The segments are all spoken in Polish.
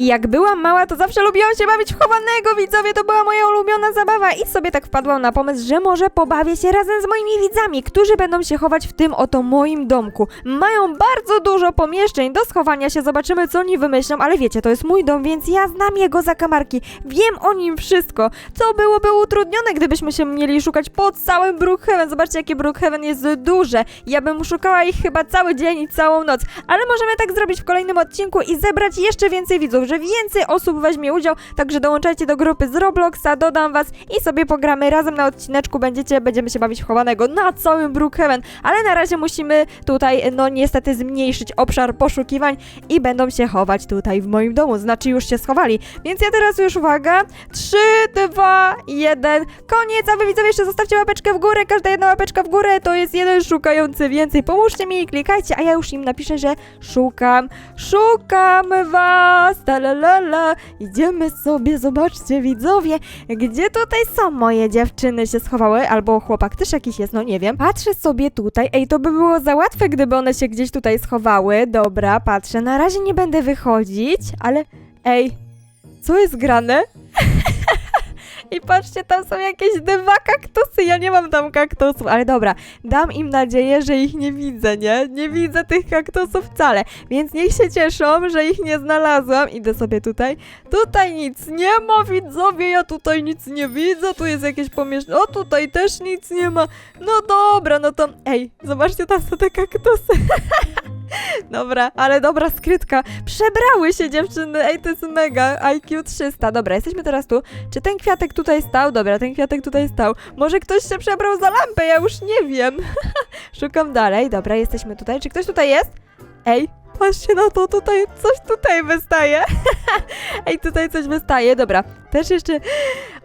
I jak byłam mała, to zawsze lubiłam się bawić w chowanego, widzowie, to była moja ulubiona zabawa. I sobie tak wpadłam na pomysł, że może pobawię się razem z moimi widzami, którzy będą się chować w tym oto moim domku. Mają bardzo dużo pomieszczeń do schowania się, zobaczymy co oni wymyślą, ale wiecie, to jest mój dom, więc ja znam jego zakamarki, wiem o nim wszystko, co byłoby utrudnione, gdybyśmy się mieli szukać po całym Brookhaven, zobaczcie jakie Brookhaven jest duże, ja bym szukała ich chyba cały dzień i całą noc, ale możemy tak zrobić w kolejnym odcinku i zebrać jeszcze więcej widzów, że więcej osób weźmie udział, także dołączajcie do grupy z Robloxa, dodam was i sobie pogramy. Razem na odcineczku, będziecie, będziemy się bawić w chowanego na całym Brookhaven, ale na razie musimy tutaj, no niestety zmniejszyć obszar poszukiwań i będą się chować tutaj w moim domu, znaczy już się schowali, więc ja teraz już uwaga, 3, 2, 1, koniec, a wy widzowie jeszcze zostawcie łapeczkę w górę, każda jedna łapeczka w górę to jest jeden szukający więcej, pomóżcie mi i klikajcie, a ja już im napiszę, że szukam, szukam was, talalala, idziemy sobie, zobaczcie widzowie, gdzie tutaj są moje dziewczyny się schowały, albo chłopak też jakiś jest, no nie wiem, patrzę sobie tutaj, ej, to by było za łatwe, gdyby one się gdzieś tutaj schowały, dobra, patrzę, na razie nie będę wychodzić, ale, ej, co jest grane? I patrzcie, tam są jakieś dwa kaktusy. Ja nie mam tam kaktusów, ale dobra, dam im nadzieję, że ich nie widzę, nie? Nie widzę tych kaktusów wcale, więc niech się cieszą, że ich nie znalazłam. Idę sobie tutaj. Tutaj nic nie ma, widzowie, ja tutaj nic nie widzę. Tu jest jakieś pomieszczenie. O, tutaj też nic nie ma. No dobra, no to. Ej, zobaczcie, tam są te kaktusy. Dobra, ale dobra skrytka. Przebrały się dziewczyny. Ej, to jest mega. IQ 300. Dobra, jesteśmy teraz tu. Czy ten kwiatek tutaj stał? Dobra, ten kwiatek tutaj stał. Może ktoś się przebrał za lampę, ja już nie wiem. Szukam dalej. Dobra, jesteśmy tutaj. Czy ktoś tutaj jest? Ej, patrzcie na to, tutaj coś tutaj wystaje. Ej, tutaj coś wystaje. Dobra, też jeszcze...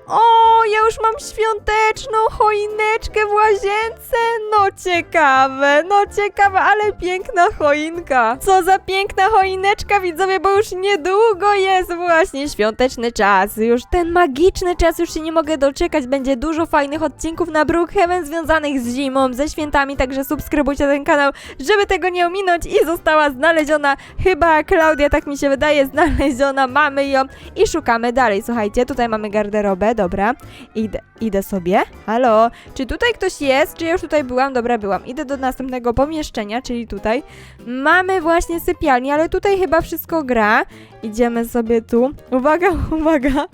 O, ja już mam świąteczną choineczkę w łazience. No ciekawe, no ciekawe, ale piękna choinka. Co za piękna choineczka, widzowie, bo już niedługo jest właśnie świąteczny czas. Już ten magiczny czas, już się nie mogę doczekać. Będzie dużo fajnych odcinków na Brookhaven związanych z zimą, ze świętami, także subskrybujcie ten kanał, żeby tego nie ominąć i została znaleziona chyba Klaudia, tak mi się wydaje, znaleziona, mamy ją i szukamy dalej. Słuchajcie, tutaj mamy garderobę, dobra, idę, idę sobie. Halo, czy tutaj ktoś jest? Czy ja już tutaj byłam? Dobra, byłam. Idę do następnego pomieszczenia, czyli tutaj. Mamy właśnie sypialnię, ale tutaj chyba wszystko gra. Idziemy sobie tu. Uwaga, uwaga.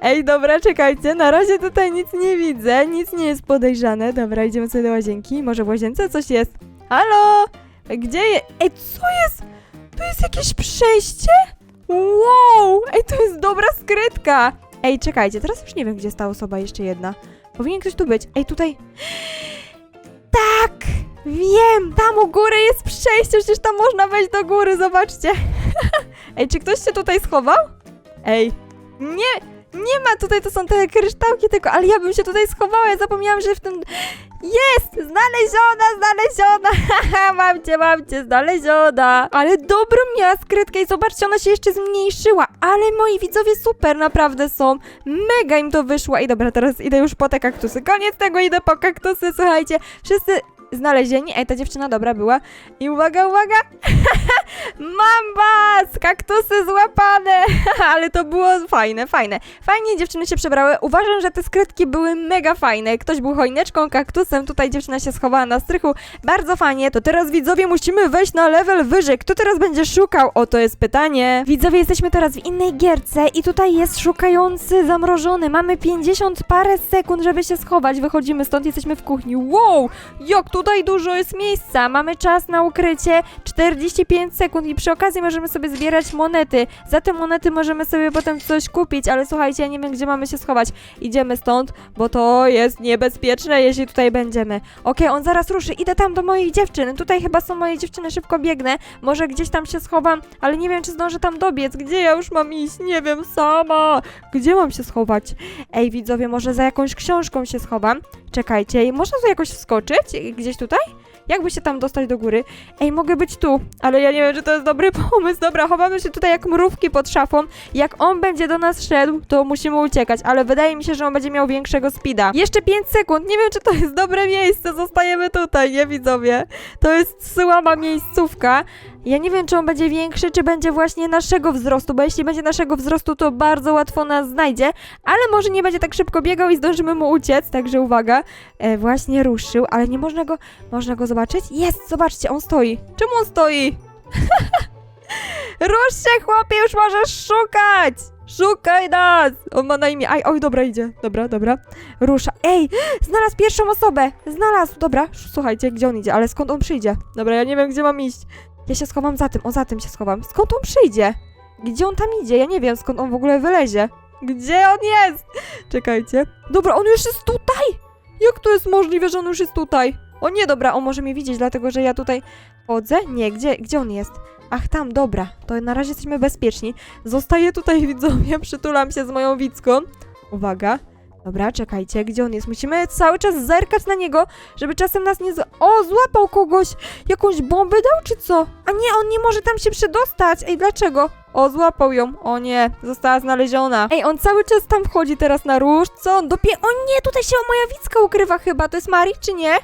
Ej, dobra, czekajcie, na razie tutaj nic nie widzę, nic nie jest podejrzane. Dobra, idziemy sobie do łazienki. Może w łazience coś jest? Halo? Gdzie je? Ej, co jest? Tu jest jakieś przejście? Wow! Ej, to jest dobra skrytka! Ej, czekajcie, teraz już nie wiem, gdzie jest ta osoba jeszcze jedna. Powinien ktoś tu być. Ej, tutaj... Tak! Wiem! Tam u góry jest przejście, przecież tam można wejść do góry, zobaczcie. Ej, czy ktoś się tutaj schował? Ej, nie... Nie ma tutaj, to są te kryształki tylko, ale ja bym się tutaj schowała, ja zapomniałam, że w tym... Jest! Znaleziona, znaleziona! Haha, mam cię, mam cię, znaleziona! Ale dobrą miała skrytkę i zobaczcie, ona się jeszcze zmniejszyła, ale moi widzowie super naprawdę są. Mega im to wyszło. I dobra, teraz idę już po te kaktusy. Koniec tego, idę po kaktusy, słuchajcie. Wszyscy znalezieni. Ej, ta dziewczyna dobra była. I uwaga, uwaga! Mam was! Kaktusy złapane! Ale to było fajne, fajne. Fajnie dziewczyny się przebrały. Uważam, że te skrytki były mega fajne. Ktoś był choineczką, kaktusem, tutaj dziewczyna się schowała na strychu. Bardzo fajnie. To teraz widzowie musimy wejść na level wyżej. Kto teraz będzie szukał? O, to jest pytanie. Widzowie, jesteśmy teraz w innej gierce i tutaj jest szukający zamrożony. Mamy 50 parę sekund, żeby się schować. Wychodzimy stąd, jesteśmy w kuchni. Wow! Jak tutaj dużo jest miejsca. Mamy czas na ukrycie 45 sekund i przy okazji możemy sobie zbierać monety. Za te monety możemy sobie potem coś kupić, ale słuchajcie, ja nie wiem, gdzie mamy się schować. Idziemy stąd, bo to jest niebezpieczne, jeśli tutaj będziemy. Okej, on zaraz ruszy. Idę tam do mojej dziewczyny. Tutaj chyba są moje dziewczyny, szybko biegnę. Może gdzieś tam się schowam, ale nie wiem, czy zdążę tam dobiec. Gdzie ja już mam iść? Nie wiem, sama. Gdzie mam się schować? Ej, widzowie, może za jakąś książką się schowam. Czekajcie, można tu jakoś wskoczyć? Gdzieś tutaj? Jakby się tam dostać do góry? Ej, mogę być tu, ale ja nie wiem, czy to jest dobry pomysł. Dobra, chowamy się tutaj jak mrówki pod szafą. Jak on będzie do nas szedł, to musimy uciekać, ale wydaje mi się, że on będzie miał większego speeda. Jeszcze 5 sekund, nie wiem, czy to jest dobre miejsce, zostajemy tutaj, nie widzowie? To jest słaba miejscówka. Ja nie wiem, czy on będzie większy, czy będzie właśnie naszego wzrostu, bo jeśli będzie naszego wzrostu, to bardzo łatwo nas znajdzie, ale może nie będzie tak szybko biegał i zdążymy mu uciec, także uwaga. E, właśnie ruszył, ale nie można go, można go zobaczyć? Jest, zobaczcie, on stoi. Czemu on stoi? Rusz się, chłopie, już możesz szukać! Szukaj nas! On ma na imię. Aj, oj, dobra, idzie. Dobra, dobra. Rusza. Ej, znalazł pierwszą osobę! Znalazł, dobra. Słuchajcie, gdzie on idzie, ale skąd on przyjdzie? Dobra, ja nie wiem, gdzie mam iść. Ja się schowam za tym, o za tym się schowam. Skąd on przyjdzie? Gdzie on tam idzie? Ja nie wiem, skąd on w ogóle wylezie. Gdzie on jest? Czekajcie. Dobra, on już jest tutaj! Jak to jest możliwe, że on już jest tutaj? O nie, dobra, on może mnie widzieć, dlatego że ja tutaj chodzę? Nie, gdzie, gdzie on jest? Ach, tam, dobra. To na razie jesteśmy bezpieczni. Zostaję tutaj, widzowie, przytulam się z moją widzką. Uwaga. Dobra, czekajcie, gdzie on jest? Musimy cały czas zerkać na niego, żeby czasem nas nie... Z... O, złapał kogoś! Jakąś bombę dał, czy co? A nie, on nie może tam się przedostać! Ej, dlaczego? O, złapał ją. O nie, została znaleziona. Ej, on cały czas tam wchodzi teraz na róż. Co on dopie... O nie, tutaj się moja widzka ukrywa chyba. To jest Mari, czy nie?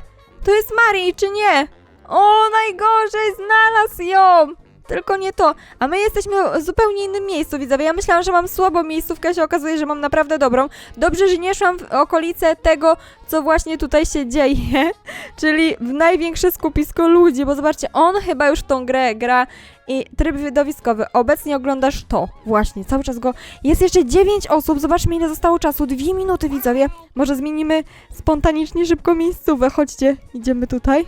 To jest Mari, czy nie? O, najgorzej, znalazł ją! Tylko nie to. A my jesteśmy w zupełnie innym miejscu, widzowie. Ja myślałam, że mam słabą miejscówkę, się okazuje, że mam naprawdę dobrą. Dobrze, że nie szłam w okolice tego, co właśnie tutaj się dzieje, czyli w największe skupisko ludzi, bo zobaczcie, on chyba już w tą grę gra i tryb widowiskowy. Obecnie oglądasz to, właśnie, cały czas go... Jest jeszcze 9 osób, zobaczmy ile zostało czasu, dwie minuty, widzowie. Może zmienimy spontanicznie szybko miejscówę, chodźcie, idziemy tutaj.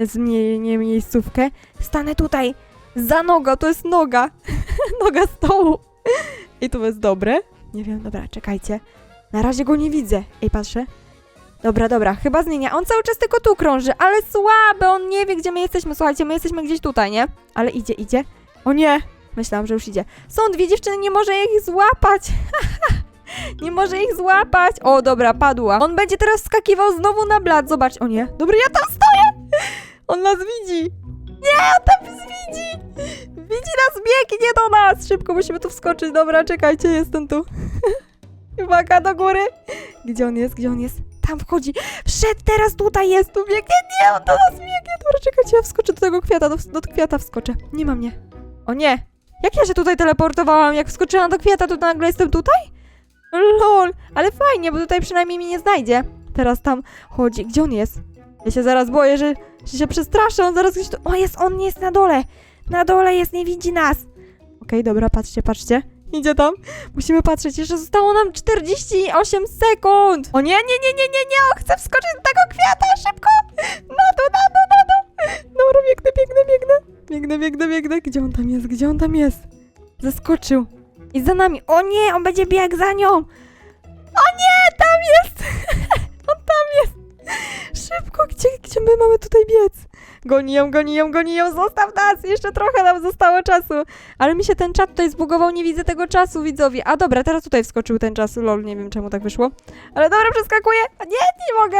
Zmienię miejscówkę. Stanę tutaj. Za noga, to jest noga. noga stołu. I to jest dobre. Nie wiem, dobra, czekajcie. Na razie go nie widzę. Ej, patrzę. Dobra, dobra, chyba zmienia. On cały czas tylko tu krąży, ale słaby, on nie wie, gdzie my jesteśmy. Słuchajcie, my jesteśmy gdzieś tutaj, nie? Ale idzie, idzie. O nie! Myślałam, że już idzie. Są dwie dziewczyny, nie może ich złapać. nie może ich złapać. O, dobra, padła. On będzie teraz skakiwał znowu na blat. Zobacz, o nie. Dobra, ja tam stoję! On nas widzi. Nie, tam widzi! Widzi nas, biegnie do nas! Szybko musimy tu wskoczyć. Dobra, czekajcie, jestem tu. Uwaga, do góry. Gdzie on jest? Gdzie on jest? Tam wchodzi. Wszedł, teraz tutaj jest. Tu biegnie. Nie, on do nas biegnie. Dobra, czekajcie, ja wskoczę do tego kwiata. Do, do kwiata wskoczę. Nie ma mnie. O nie. Jak ja się tutaj teleportowałam? Jak wskoczyłam do kwiata, to nagle jestem tutaj? Lol. Ale fajnie, bo tutaj przynajmniej mnie nie znajdzie. Teraz tam chodzi. Gdzie on jest? Ja się zaraz boję, że, że się przestraszę. On zaraz gdzieś tu... O, jest, on jest na dole. Na dole jest, nie widzi nas. Okej, dobra, patrzcie, patrzcie. Idzie tam. Musimy patrzeć. Jeszcze zostało nam 48 sekund. O nie, nie, nie, nie, nie, nie. On chce wskoczyć do tego kwiata. Szybko. Na dół, na dół, na dół. Dobra, biegnę, biegnę, biegnę. Biegnę, biegnę, biegnę. Gdzie on tam jest? Gdzie on tam jest? Zeskoczył. I za nami. O nie, on będzie biegł za nią. O nie, tam jest. on tam jest. Szybko, gdzie, gdzie my mamy tutaj biec? Goni ją, goni ją, goni ją, zostaw nas! Jeszcze trochę nam zostało czasu. Ale mi się ten czat tutaj zbugował, nie widzę tego czasu, widzowie. A dobra, teraz tutaj wskoczył ten czas, lol, nie wiem czemu tak wyszło. Ale dobra, przeskakuję. Nie, nie mogę.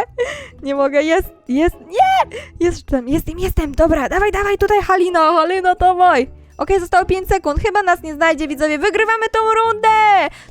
Nie mogę, jest, jest, nie! Jestem, jestem, jestem, dobra, dawaj, dawaj tutaj Halina, Halina, dawaj. Okej, zostało 5 sekund, chyba nas nie znajdzie, widzowie. Wygrywamy tą rundę!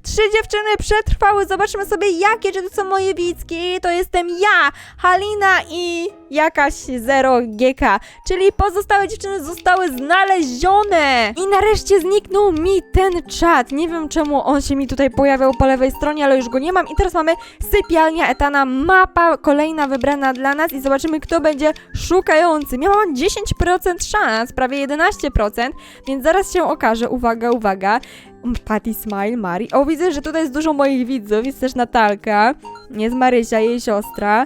Trzy dziewczyny przetrwały, zobaczmy sobie jakie, czy to są moje widzki. To jestem ja, Halina i jakaś 0GK, czyli pozostałe dziewczyny zostały znalezione. I nareszcie zniknął mi ten czat. Nie wiem czemu on się mi tutaj pojawiał po lewej stronie, ale już go nie mam. I teraz mamy sypialnia Etana, mapa kolejna wybrana dla nas i zobaczymy kto będzie szukający. Miałam 10% szans, prawie 11%, więc zaraz się okaże. Uwaga, uwaga. Patty Smile, Mari. O, widzę, że tutaj jest dużo moich widzów. Jest też Natalka. Jest Marysia, jej siostra.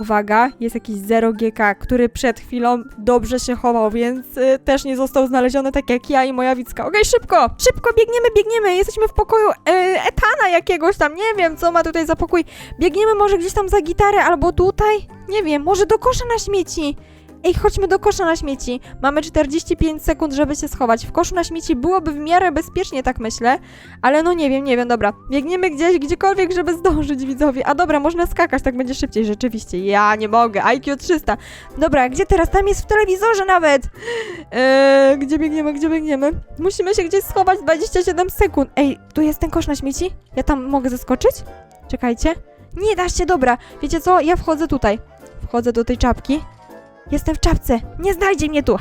Uwaga, jest jakiś 0GK, który przed chwilą dobrze się chował, więc y, też nie został znaleziony tak jak ja i moja widzka. Okej, szybko! Szybko, biegniemy, biegniemy! Jesteśmy w pokoju e, Etana jakiegoś tam, nie wiem, co ma tutaj za pokój. Biegniemy może gdzieś tam za gitarę, albo tutaj? Nie wiem, może do kosza na śmieci. Ej, chodźmy do kosza na śmieci. Mamy 45 sekund, żeby się schować. W koszu na śmieci byłoby w miarę bezpiecznie, tak myślę. Ale no nie wiem, nie wiem, dobra. Biegniemy gdzieś, gdziekolwiek, żeby zdążyć, widzowie. A dobra, można skakać, tak będzie szybciej, rzeczywiście. Ja nie mogę, IQ 300. Dobra, gdzie teraz? Tam jest w telewizorze nawet. Eee, gdzie biegniemy, gdzie biegniemy? Musimy się gdzieś schować 27 sekund. Ej, tu jest ten kosz na śmieci? Ja tam mogę zaskoczyć? Czekajcie. Nie da się, dobra. Wiecie co? Ja wchodzę tutaj. Wchodzę do tej czapki. Jestem w czapce. Nie znajdzie mnie tu.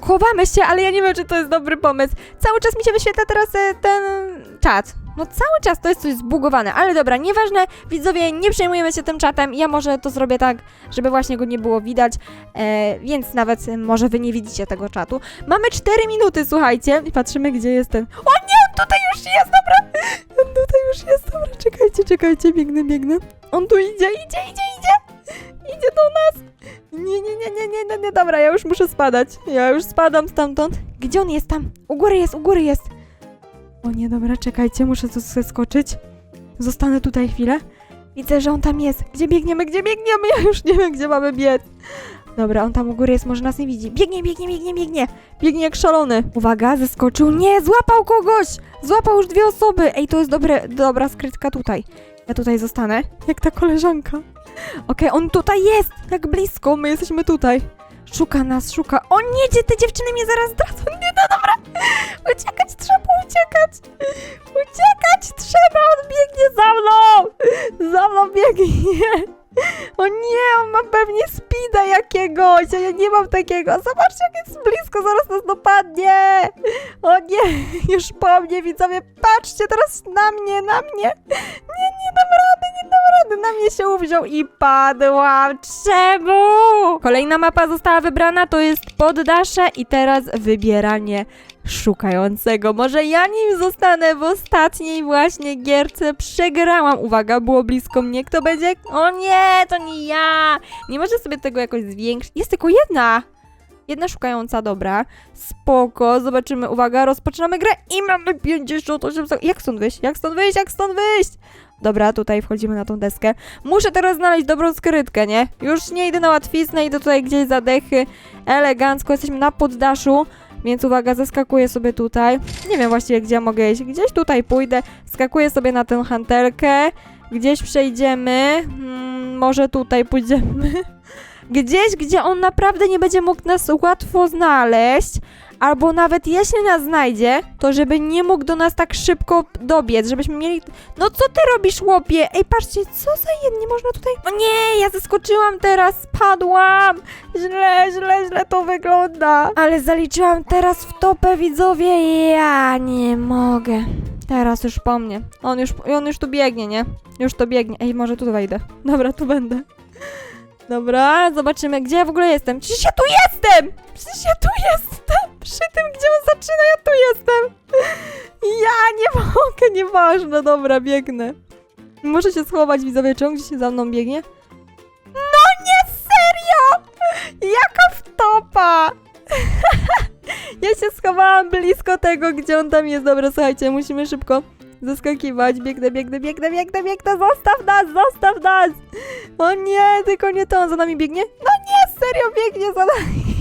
Chowamy się, ale ja nie wiem, czy to jest dobry pomysł. Cały czas mi się wyświetla teraz e, ten czat. No cały czas to jest coś zbugowane, ale dobra, nieważne, widzowie, nie przejmujemy się tym czatem, ja może to zrobię tak, żeby właśnie go nie było widać, e, więc nawet e, może wy nie widzicie tego czatu. Mamy 4 minuty, słuchajcie, i patrzymy, gdzie jest ten... O nie, tutaj już jest, dobra! Tutaj już jest, dobra, czekajcie, czekajcie, biegnę, biegnę. On tu idzie, idzie, idzie, idzie! Idzie do nas! Nie, nie, nie, nie, nie, nie, nie, dobra, ja już muszę spadać. Ja już spadam stamtąd. Gdzie on jest tam? U góry jest, u góry jest. O nie, dobra, czekajcie, muszę tu zeskoczyć. Zostanę tutaj chwilę. Widzę, że on tam jest. Gdzie biegniemy, gdzie biegniemy? Ja już nie wiem, gdzie mamy biec. Dobra, on tam u góry jest, może nas nie widzi. Biegnie, biegnie, biegnie, biegnie. Biegnie jak szalony. Uwaga, zeskoczył. Nie, złapał kogoś! Złapał już dwie osoby. Ej, to jest dobre, dobra skrytka tutaj. Ja tutaj zostanę. Jak ta koleżanka. Okej, on tutaj jest! Jak blisko, my jesteśmy tutaj. Szuka nas, szuka. O nie, dzie- te dziewczyny mnie zaraz zdradzą. Nie, no dobra. Uciekać trzeba, uciekać. Uciekać trzeba, on biegnie za mną. Za mną biegnie. O nie, on ma pewnie speeda jakiegoś, a ja nie mam takiego. Zobaczcie, jak jest blisko, zaraz nas dopadnie. O nie, już po mnie, widzowie, patrzcie teraz na mnie, na mnie. Nie, nie dam rady, nie dam rady. Na mnie się uwziął i padłam. Czemu? Kolejna mapa została wybrana, to jest poddasze i teraz wybieranie szukającego. Może ja nim zostanę w ostatniej właśnie gierce. Przegrałam. Uwaga, było blisko mnie. Kto będzie? O nie, to nie ja. Nie może sobie tego jakoś zwiększyć. Jest tylko jedna. Jedna szukająca, dobra. Spoko, zobaczymy. Uwaga, rozpoczynamy grę i mamy 58 sekund. Jak stąd wyjść? Jak stąd wyjść? Jak stąd wyjść? Dobra, tutaj wchodzimy na tą deskę. Muszę teraz znaleźć dobrą skrytkę, nie? Już nie idę na łatwiznę, idę tutaj gdzieś za dechy. Elegancko, jesteśmy na poddaszu. Więc uwaga, zeskakuję sobie tutaj. Nie wiem właściwie, gdzie mogę iść. Gdzieś tutaj pójdę. Skakuję sobie na tę hantelkę. Gdzieś przejdziemy. Hmm, może tutaj pójdziemy. Gdzieś, gdzie on naprawdę nie będzie mógł nas łatwo znaleźć. Albo nawet jeśli nas znajdzie, to żeby nie mógł do nas tak szybko dobiec, żebyśmy mieli... No co ty robisz, łopie? Ej, patrzcie, co za jed... Nie można tutaj... O nie, ja zeskoczyłam teraz, spadłam! Źle, źle, źle to wygląda. Ale zaliczyłam teraz w topę, widzowie, ja nie mogę. Teraz już po mnie. On już, on już tu biegnie, nie? Już to biegnie. Ej, może tu wejdę. Dobra, tu będę. Dobra, zobaczymy, gdzie ja w ogóle jestem. Przecież ja tu jestem! Przecież ja tu jestem! Przy tym, gdzie on zaczyna, ja tu jestem! Ja nie mogę, nieważne, dobra, biegnę. Muszę się schować, widzowie, czy on gdzieś za mną biegnie? No nie, serio! Jaka wtopa! ja się schowałam blisko tego, gdzie on tam jest. Dobra, słuchajcie, musimy szybko zaskakiwać. Biegnę, biegnę, biegnę, biegnę, biegnę, zostaw nas, zostaw nas! O nie, tylko nie to, on za nami biegnie? No nie, serio, biegnie za nami.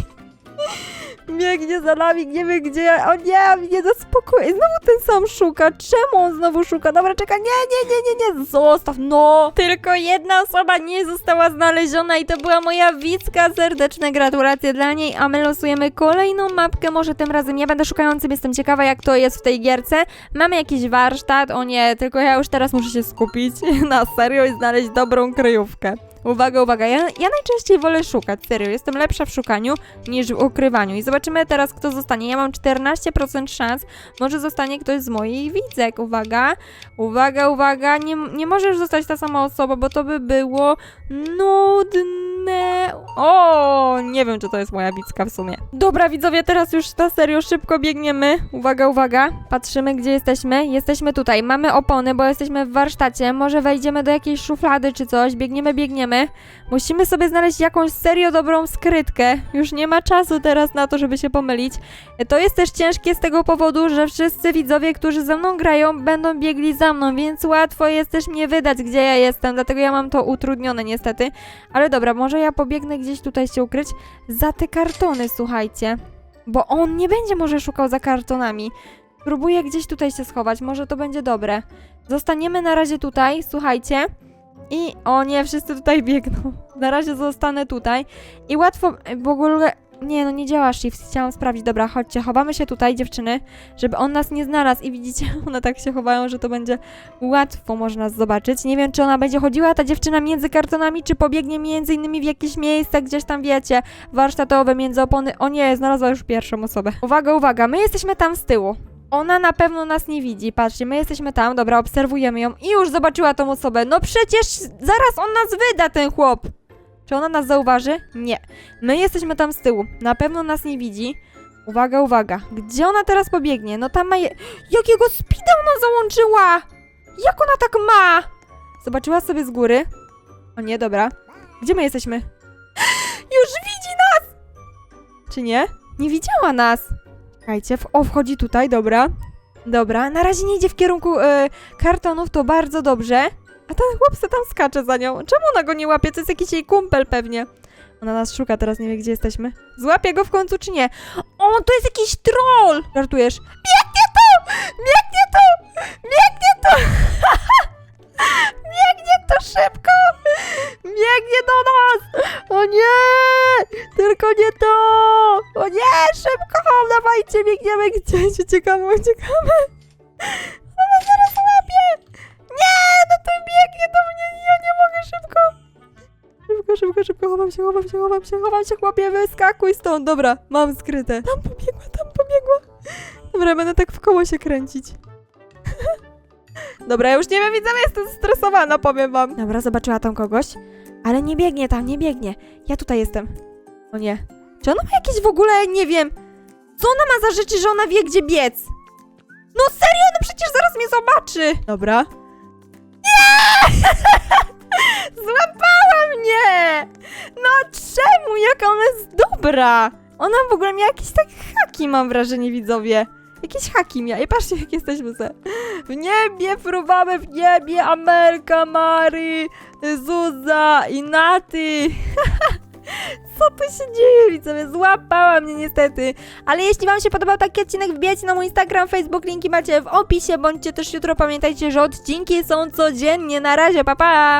Biegnie za nami, nie wiem gdzie. O nie, on mnie zaspokoi. Znowu ten sam szuka. Czemu on znowu szuka? Dobra, czekaj. Nie, nie, nie, nie, nie. Zostaw, no. Tylko jedna osoba nie została znaleziona i to była moja Wicka. Serdeczne gratulacje dla niej, a my losujemy kolejną mapkę. Może tym razem ja będę szukającym. Jestem ciekawa, jak to jest w tej gierce. Mamy jakiś warsztat. O nie, tylko ja już teraz muszę się skupić na serio i znaleźć dobrą kryjówkę. Uwaga, uwaga, ja, ja najczęściej wolę szukać, serio, jestem lepsza w szukaniu niż w ukrywaniu. I zobaczymy teraz, kto zostanie. Ja mam 14% szans, może zostanie ktoś z moich widzek. Uwaga, uwaga, uwaga, nie, nie może już zostać ta sama osoba, bo to by było nudne. O, nie wiem, czy to jest moja widzka w sumie. Dobra, widzowie, teraz już na serio szybko biegniemy. Uwaga, uwaga, patrzymy, gdzie jesteśmy. Jesteśmy tutaj, mamy opony, bo jesteśmy w warsztacie. Może wejdziemy do jakiejś szuflady czy coś. Biegniemy, biegniemy. Musimy sobie znaleźć jakąś serio dobrą skrytkę. Już nie ma czasu teraz na to, żeby się pomylić. To jest też ciężkie z tego powodu, że wszyscy widzowie, którzy ze mną grają, będą biegli za mną, więc łatwo jest też mnie wydać, gdzie ja jestem. Dlatego ja mam to utrudnione niestety. Ale dobra, może ja pobiegnę gdzieś tutaj się ukryć za te kartony, słuchajcie. Bo on nie będzie może szukał za kartonami. Próbuję gdzieś tutaj się schować, może to będzie dobre. Zostaniemy na razie tutaj, słuchajcie. I o nie, wszyscy tutaj biegną. Na razie zostanę tutaj. I łatwo w ogóle. Nie, no nie działa shift, chciałam sprawdzić. Dobra, chodźcie, chowamy się tutaj, dziewczyny, żeby on nas nie znalazł i widzicie, one tak się chowają, że to będzie łatwo można nas zobaczyć. Nie wiem, czy ona będzie chodziła, ta dziewczyna między kartonami, czy pobiegnie między innymi w jakieś miejsca, gdzieś tam wiecie, warsztatowe, między opony. O nie, znalazła już pierwszą osobę. Uwaga, uwaga, my jesteśmy tam z tyłu. Ona na pewno nas nie widzi. Patrzcie, my jesteśmy tam, dobra, obserwujemy ją i już zobaczyła tą osobę. No przecież zaraz on nas wyda, ten chłop. Czy ona nas zauważy? Nie. My jesteśmy tam z tyłu. Na pewno nas nie widzi. Uwaga, uwaga. Gdzie ona teraz pobiegnie? No tam ma je... Jakiego speeda ona załączyła? Jak ona tak ma? Zobaczyła sobie z góry. O nie, dobra. Gdzie my jesteśmy? Już widzi nas! Czy nie? Nie widziała nas. Czekajcie, w- o, wchodzi tutaj, dobra. Dobra, na razie nie idzie w kierunku e, kartonów, to bardzo dobrze. A ten chłop se tam skacze za nią. Czemu ona go nie łapie? To jest jakiś jej kumpel pewnie. Ona nas szuka, teraz nie wie, gdzie jesteśmy. Złapie go w końcu, czy nie? O, to jest jakiś troll! Żartujesz? Biegnie tu! Biegnie tu! Biegnie tu! Biegnie tu szybko! Biegnie do nas! O nie! Tylko nie to! O nie! Szybko! Dawajcie, biegniemy gdzieś! Uciekamy, uciekamy! Się, chowam się, chowam się, chowam się, chłopie, wyskakuj stąd. Dobra, mam skryte. Tam pobiegła, tam pobiegła. Dobra, będę tak w koło się kręcić. Dobra, ja już nie wiem, widzowie, jestem stresowana, powiem wam. Dobra, zobaczyła tam kogoś, ale nie biegnie tam, nie biegnie. Ja tutaj jestem. O nie. Czy ona ma jakieś w ogóle, nie wiem, co ona ma za rzeczy, że ona wie, gdzie biec? No serio, no przecież zaraz mnie zobaczy. Dobra. Mnie! No czemu? Jaka ona jest dobra! Ona w ogóle miała jakieś tak haki, mam wrażenie, widzowie. Jakieś haki miała. I patrzcie, jak jesteśmy se. W niebie fruwamy, w niebie Amelka, Mary, Zuza i Naty. Co tu się dzieje, widzowie? Złapała mnie niestety. Ale jeśli wam się podobał taki odcinek, wbijajcie na mój Instagram, Facebook, linki macie w opisie. Bądźcie też jutro, pamiętajcie, że odcinki są codziennie. Na razie, pa pa!